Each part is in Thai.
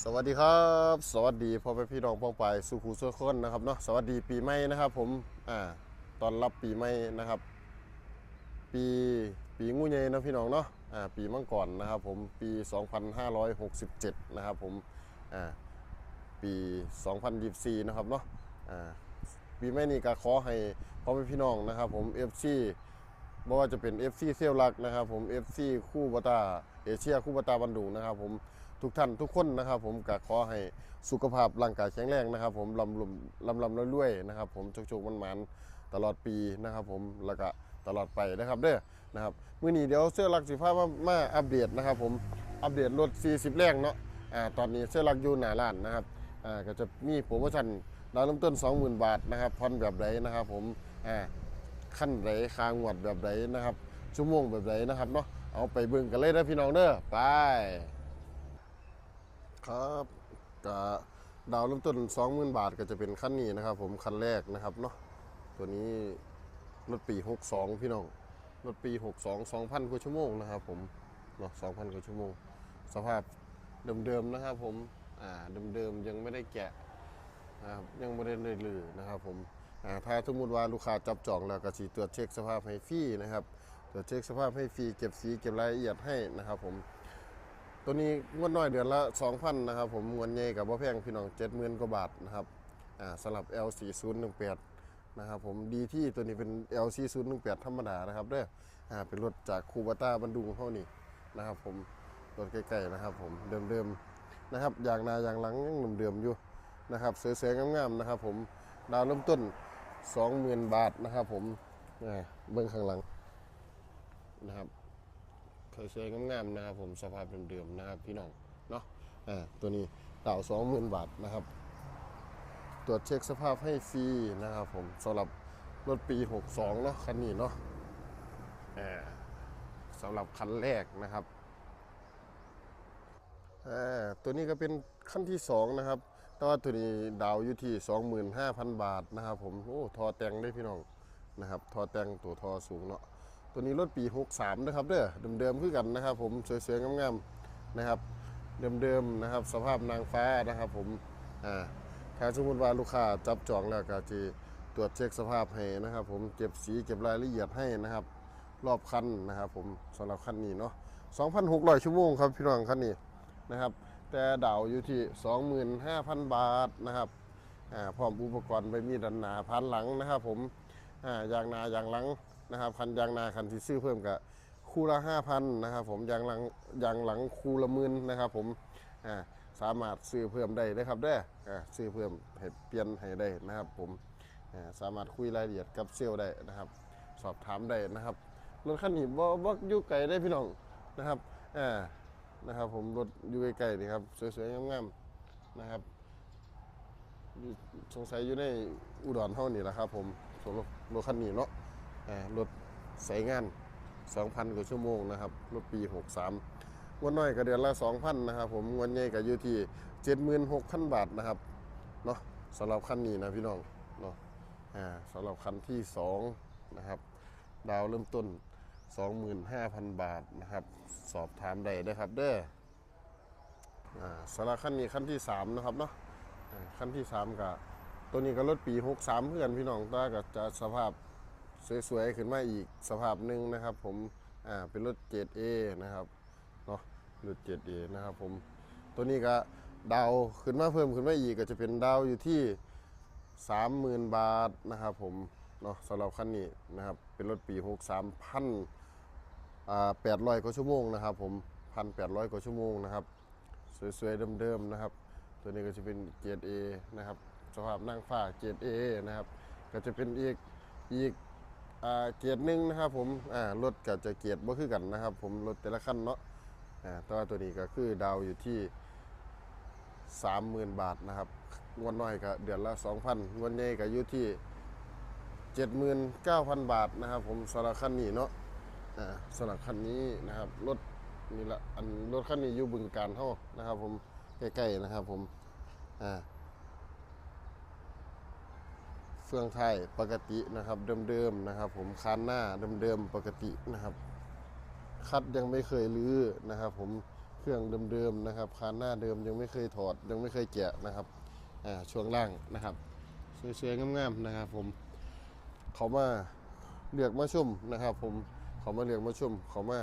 สวัสดีครับ สวัสดีพ่อแม่พี่น้องป้องไปสุขูสุขคนนะครับเนาะสวัสดีปีใหม่นะครับ ผมอ่าตอนรับปีใหม่นะครับ ปีปีงูใหญ่นะพี่น้องเนาะอ่าปีมังกรนะครับ ผมปี 2567 นะครับ ผมอ่าปี 2024 นะครับเนาะอ่าปีใหม่นี้ก็ขอให้พ่อแม่พี่น้องนะครับ ผม FC ไม่ว่าจะเป็น FC เซียวรักนะครับ ผม FC คู่บาตาเอเชียคู่บาตาบันดุงนะครับ ผม ทุกท่านทุกคนนะครับ ผมก็ขอให้สุขภาพร่างกายแข็งแรงนะครับ ผมลำลำลำลำรวยๆนะครับ ผมโชคๆมันมันตลอดปีนะครับ ผมแล้วก็ตลอดไปนะครับเด้อนะครับมื้อนี้เดี๋ยวเสื้อรักสีฟ้ามามาอัปเดตนะครับ ผมอัปเดตรถ 40 แรงเนาะอ่าตอนนี้เสื้อรักอยู่หน้าร้านนะครับอ่าก็จะมีโปรโมชั่นดาวน์เริ่มต้น 20,000 บาทนะครับผ่อนแบบใดนะครับ ผมอ่าขั้นไหนคางวดแบบไหนนะครับชั่วโมงแบบไหนนะครับเนาะเอาไปเบิ่งกันเลยนะพี่น้องเด้อไป ครับก็ดาวเริ่มต้น 20,000 บาทก็จะเป็นขั้นนี้นะครับ ผมคันแรกนะครับเนาะตัวนี้รถปี 62 พี่น้องรถปี 62 2,000 กว่าชั่วโมงนะครับ ผมเนาะ2,000 กว่าชั่วโมง สภาพเดิมๆนะครับ ผมอ่าเดิมๆยังไม่ได้แกะนะครับยังไม่ได้เลยลือนะครับ ผมอ่าถ้าสมมติว่าลูกค้าจับจองแล้วก็สีตรวจเช็คสภาพให้ฟรีนะครับตรวจเช็คสภาพให้ฟรีเก็บสีเก็บรายละเอียดให้นะครับ ผม ตัวนี้งวดน้อยเดือนละ 2,000นะครับผมงวดใหญ่กับว่าแพงพี่น้อง70,000กว่าบาทนะครับอ่าสำหรับ L4018 นะครับผมดีที่ตัวนี้เป็น L4018 ธรรมดานะครับเด้ออ่าเป็นรถจากคูบาต้าบันดุงเขานี่นะครับผมรถใกล้ๆนะครับผมเดิมๆนะครับอย่างหนาอย่างหลังยังเดิมๆอยู่นะครับสวยๆงามๆนะครับผมดาวเริ่มต้น 20,000 บาทนะครับผมอ่าเบื้องข้างหลังนะครับ สวยๆงามๆนะครับผมสภาพเดิมๆนะครับพี่น้องเนาะอ่าตัวนี้ดาว20,000บาทนะครับตรวจเช็คสภาพให้ฟรีนะครับผมสำหรับรถปี 62เนาะคันนี้เนาะสำหรับคันแรกนะครับตัวนี้ก็เป็นขั้นที่ 2 นะครับ แต่ว่าตัวนี้ดาวอยู่ที่ 25,000 บาทนะครับผม โอ้ ทอแต่งได้พี่น้องนะครับ ทอแต่งตัวทอสูงเนาะ ตัวนี้รถปี 63นะครับเด้อเดิมๆคือกันนะครับ ผมสวยๆงามๆนะครับ เดิมๆนะครับ สภาพนางฟ้านะครับ ผมอ่าถ้าสมมติว่าลูกค้าจับจองแล้วก็จะตรวจเช็คสภาพให้นะครับ ผมเก็บสีเก็บรายละเอียดให้นะครับ รอบคันนะครับ ผมสำหรับคันนี้เนาะ2,600 ชั่วโมงครับพี่น้องคันนี้นะครับ แต่ดาวอยู่ที่ 25,000 บาทนะครับอ่าพร้อมอุปกรณ์ไปมีดันหนาพันหลังนะครับ ผมอ่ายางหนายางหลัง นะครับคันยางนาคันที่ซื้อเพิ่มกับคู่ละ5,000นะครับผมยางหลังยางหลังคู่ละหมื่นนะครับผมอ่าสามารถซื้อเพิ่มได้นะครับเด้อ่าซื้อเพิ่มให้เปลี่ยนให้ได้นะครับผมอ่าสามารถคุยรายละเอียดกับเซลล์ได้นะครับ สอบถามได้นะครับรถคันนี้บ่บ่อยู่ไกลได้พี่น้องนะครับอ่านะครับผมรถอยู่ใกล้ๆนี่ครับสวยๆงามๆนะครับสงสัยอยู่ในอุดรเท่านี่แหละครับ ผมสำหรับรถคันนี้เนาะ รถใส่งาน 2,000 กว่าชั่วโมงนะครับ รถปี 63วันน้อยก็เดือนละ 2,000 นะครับ ผมวันใหญ่ก็อยู่ที่ 76,000 บาทนะครับเนาะสำหรับคันนี้นะพี่น้องเนาะสำหรับคันที่สองนะครับ ดาวเริ่มต้น 25,000 บาทนะครับ สอบถามได้เด้อครับเด้อสำหรับขั้นนี้ขั้นที่ 3 นะครับเนาะขั้นที่ 3กับตัวนี้ก็รถปี 63 เพื่อนพี่น้องตาก็จะสภาพ สวยๆขึ้นมาอีกสภาพหนึ่งนะครับ ผมอ่าเป็นรถเกรด A นะครับเนาะรถเกรด A นะครับผมตัวนี้ก็ดาวขึ้นมาเพิ่มขึ้นมาอีกก็จะเป็นดาวอยู่ที่ 30,000 บาทนะครับผมเนาะสำหรับคันนี้นะครับเป็นรถปี63พันอ่า800กว่าชั่วโมงนะครับผม1,800กว่าชั่วโมงนะครับสวยๆเดิมๆนะครับ ตัวนี้ก็จะเป็นเกรด A นะครับสภาพนั่งฟ้าเกรด A นะครับก็จะเป็นอีกอีก เกียร์หนึ่งนะครับผมรถก็จะเกียร์บ่คือกันนะครับ ผมรถแต่ละคันเนาะแต่ว่าตัวนี้ก็คือดาวอยู่ที่ 30,000 บาทนะครับงวดน้อยก็เดือนละ 2,000งวดใหญ่ก็อยู่ที่ 79,000 บาทนะครับ ผมสำหรับคันนี้เนาะสำหรับคันนี้นะครับรถนี่ละอันรถคันนี้อยู่บึงการเท่านะครับ ผมใกล้ๆนะครับ ผมอ่า ฟืองไทยปกตินะครับ เดิมๆนะครับ ผมคานหน้าเดิมๆปกตินะครับคัดยังไม่เคยลื้อนะครับ ผมเครื่องเดิมๆนะครับคานหน้าเดิมยังไม่เคยถอดยังไม่เคยแกะนะครับอ่าช่วงล่างนะครับสวยๆงามๆนะครับ ผมเขามาเลือกมาชมนะครับ ผมเขามาเลือกมาชมเขามา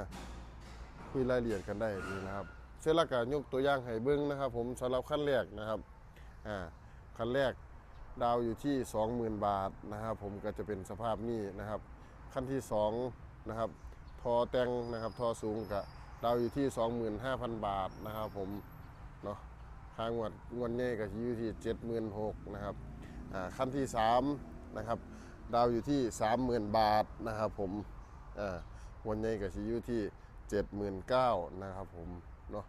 คุยรายละเอียดกันได้นี่นะครับเสร็จแล้วก็ยกตัวอย่างให้เบิ้งนะครับ ผมสำหรับขั้นแรกนะครับอ่าขั้นแรก ดาวอยู่ที่ 20,000 บาทนะครับ ผมก็จะเป็นสภาพนี้นะครับขั้นที่สองนะครับทอแตงนะครับทอสูงกับดาวอยู่ที่ 25,000 บาทนะครับ ผมเนาะค่างวดงวดนี้ก็อยู่ที่ 76,000นะครับขั้นที่สามนะครับดาวอยู่ที่ 30,000 บาทนะครับผมอ่างวดนี้ก็สิอยู่ที่ 79,000นะครับผมเนาะ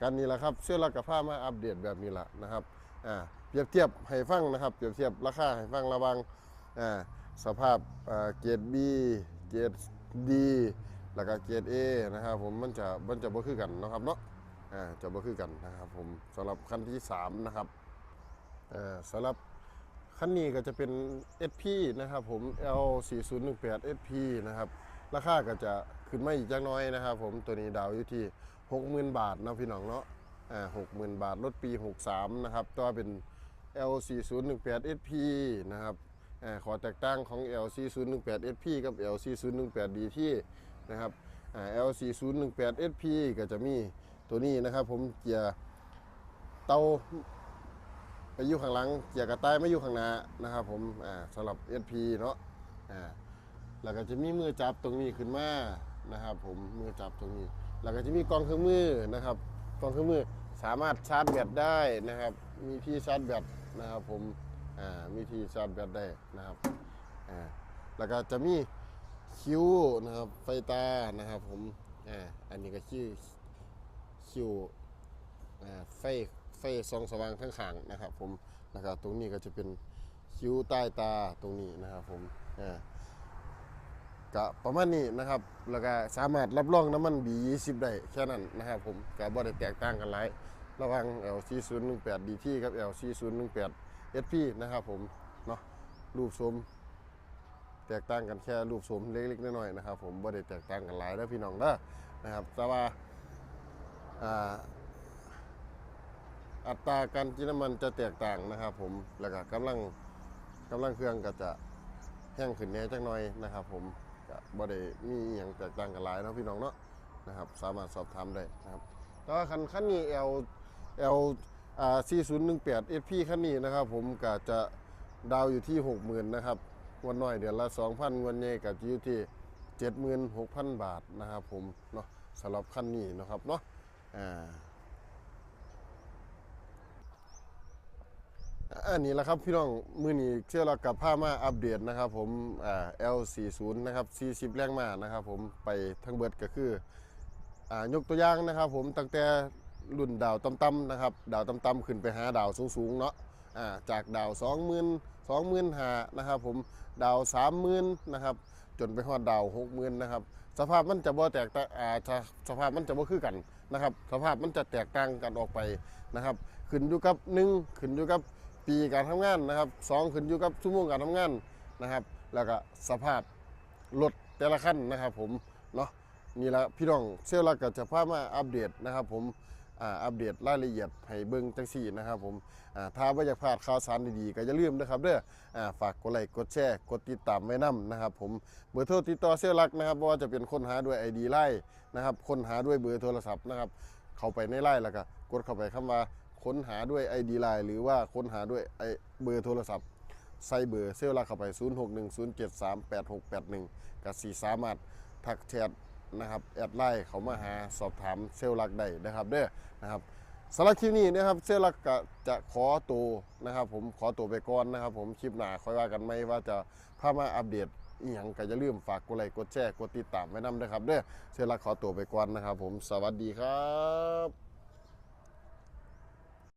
กันนี่แหละครับเสื้อลักกับผ้ามาอัปเดตแบบนี้แหละนะครับอ่า รียบเทียบให้ฟังนะครับเปรียบเทียบราคาให้ฟังระวังสภาพเกรด B เกรด D แล้วก็เกรด A นะครับผมมันจะมันจะบ่คือกันนะครับเนาะอ่าจะบ่คือกันนะครับผมสำหรับคันที่สามนะครับอ่าสำหรับคันนี้ก็จะเป็น SP นะครับผม L 4 0 1 8 SP นะครับราคาก็จะขึ้นมาอีกจักน้อยนะครับผมตัวนี้ดาวอยู่ที่ 60,000 บาทนะพี่น้องเนาะอ่า60,000บาท รถปี 63 นะครับตัวเป็น L4018 SP นะครับอขอแตกต่างของ L4018 SP กับ L4018 DT นะครับ L4018 SP ก็จะมีตัวนี้นะครับ ผมเกียร์เตาไปอยู่ข้างหลังเกียร์กระต่ายไม่อยู่ข้างหน้านะครับ ผมสำหรับ SP เนาะแล้วก็จะมีมือจับตรงนี้ขึ้นมานะครับ ผมมือจับตรงนี้ แล้วก็จะมีกล้องเครื่องมือนะครับกล้องเครื่องมือสามารถชาร์จแบตได้นะครับ มีที่ชาร์จแบต นะครับผมอ่ามีที่ชาร์จแบตได้นะครับอ่าแล้วก็จะมีคิ้วนะครับไฟตานะครับผมอ่าอันนี้ก็ชื่อคิ้วอ่าไฟไฟส่องสว่างข้างขางนะครับผมแล้วก็ตรงนี้ก็จะเป็นคิ้วใต้ตาตรงนี้นะครับผมอ่าก็ประมาณนี้นะครับ แล้วก็สามารถรับรองน้ำมัน B20 ได้แค่นั้นนะครับผมก็บ่ได้แตกต่างกันหลาย ระหว่าง LC018 DT กับ LC018 SP นะครับผมเนาะรูปทรงแตกต่างกันแค่รูปทรงเล็กๆน้อยๆนะครับผมบ่ได้แตกต่างกันหลายเด้อพี่น้องเด้อนะครับแต่ว่าอ่าอัตราการกินน้ำมันจะแตกต่างนะครับผมแล้วก็กำลังกำลังเครื่องก็จะแห้งขึ้นแน่จักหน่อยนะครับ ผมก็บ่ได้มีอย่างแตกต่างกันหลายนะพี่น้องเนาะนะครับ สามารถสอบถามได้นะครับแต่ว่าคันคันนี้ L L อ่า4018 SP คันนี้นะครับ ผมก็จะดาวอยู่ที่ 60,000นะครับวันน้อยเดือนละ 2,000งวันใหญ่ก็จะอยู่ที่ 76,000 บาทนะครับ ผมเนาะสำหรับคันนี้นะครับเนาะอ่าอันนี้แหละครับพี่น้องมือนี้เชื่อเรากับผ้ามาอัปเดตนะครับ ผมอ่า L40 นะครับ40 แรงมานะครับ ผมไปทั้งเบิดก็คืออ่ายกตัวอย่างนะครับ ผมตั้งแต่ รุ่นดาวต่ำๆนะครับ ดาวต่ำๆขึ้นไปหาดาวสูงๆเนาะจากดาว 20,000 20,000หานะครับผมดาว 30,000นะครับจนไปฮอดดาว 60,000นะครับสภาพมันจะบ่แตกต่างสภาพมันจะบ่คือกันนะครับ สภาพมันจะแตกต่างกันออกไปนะครับ ขึ้นอยู่กับหนึ่งขึ้นอยู่กับปีการทำงานนะครับสองขึ้นอยู่กับชั่วโมงการทำงานนะครับ แล้วก็สภาพรถแต่ละขั้นนะครับผมเนาะนี่แหละพี่น้องเซลล์ลักก็จะพามาอัปเดตนะครับผม อ่าอัปเดตรายละเอียดให้เบิ่งจังสี่นะครับผมอ่าถ้าไม่อยากพลาดข่าวสารดีๆ ก็อย่าลืมนะครับเด้ออ่าฝากกดไลค์กดแชร์กดติดตามไว้นํนะครับผมเบอร์โทรติดต่อเซลล์ลักนะครับว่าจะเป็นค้นหาด้วย ID ไลน์นะครับค้นหาด้วยเบอร์โทรศัพท์นะครับเข้าไปในไลน์แล้วก็กดเข้าไปคำว่าค้นหาด้วย ID Line หรือว่าค้นหาด้วยไอเบอร์โทรศัพท์ใส่เบอร์เซลลาเข้าไป 0610738681 กับสีสามารถทักแชท นะครับแอดไลน์เขามาหาสอบถามเซลลักได้นะครับเด้อนะครับสำหรับคลิปนี้นะครับเซลลักก็จะขอตัวนะครับ ผมขอตัวไปก่อนนะครับ ผมคลิปหน้าค่อยว่ากันไหมว่าจะพามาอัปเดตอีหยังก็อย่าลืมฝากกดไลค์กดแชร์กดติดตามไว้นำด้วยครับเด้อเซลลักขอตัวไปก่อนนะครับ ผมสวัสดีครับ